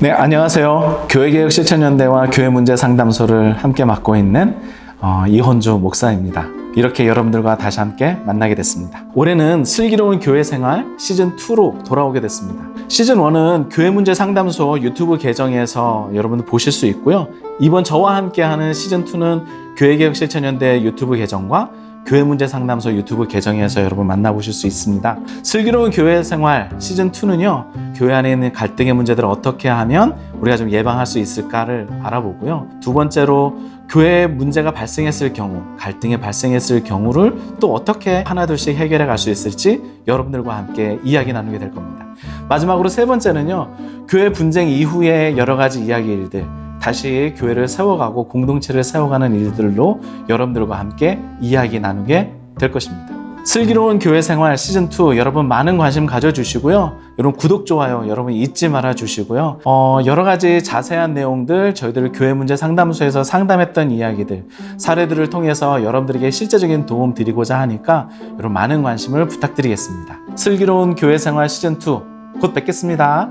네, 안녕하세요. 교회개혁 실천연대와 교회 문제 상담소를 함께 맡고 있는 어, 이혼주 목사입니다. 이렇게 여러분들과 다시 함께 만나게 됐습니다. 올해는 슬기로운 교회 생활 시즌 2로 돌아오게 됐습니다. 시즌 1은 교회 문제 상담소 유튜브 계정에서 여러분들 보실 수 있고요. 이번 저와 함께 하는 시즌 2는 교회 개혁 실천연대 유튜브 계정과 교회 문제 상담소 유튜브 계정에서 여러분 만나보실 수 있습니다. 슬기로운 교회 생활 시즌 2는요. 교회 안에 있는 갈등의 문제들을 어떻게 하면 우리가 좀 예방할 수 있을까를 알아보고요. 두 번째로 교회 문제가 발생했을 경우, 갈등이 발생했을 경우를 또 어떻게 하나둘씩 해결해 갈 수 있을지 여러분들과 함께 이야기 나누게 될 겁니다. 마지막으로 세 번째는요. 교회 분쟁 이후의 여러 가지 이야기 일들, 다시 교회를 세워가고 공동체를 세워가는 일들로 여러분들과 함께 이야기 나누게 될 것입니다. 슬기로운 교회 생활 시즌2 여러분 많은 관심 가져주시고요. 여러분 구독, 좋아요 여러분 잊지 말아 주시고요. 어, 여러 가지 자세한 내용들 저희들 교회 문제 상담소에서 상담했던 이야기들 사례들을 통해서 여러분들에게 실제적인 도움 드리고자 하니까 여러분 많은 관심을 부탁드리겠습니다. 슬기로운 교회 생활 시즌2 곧 뵙겠습니다.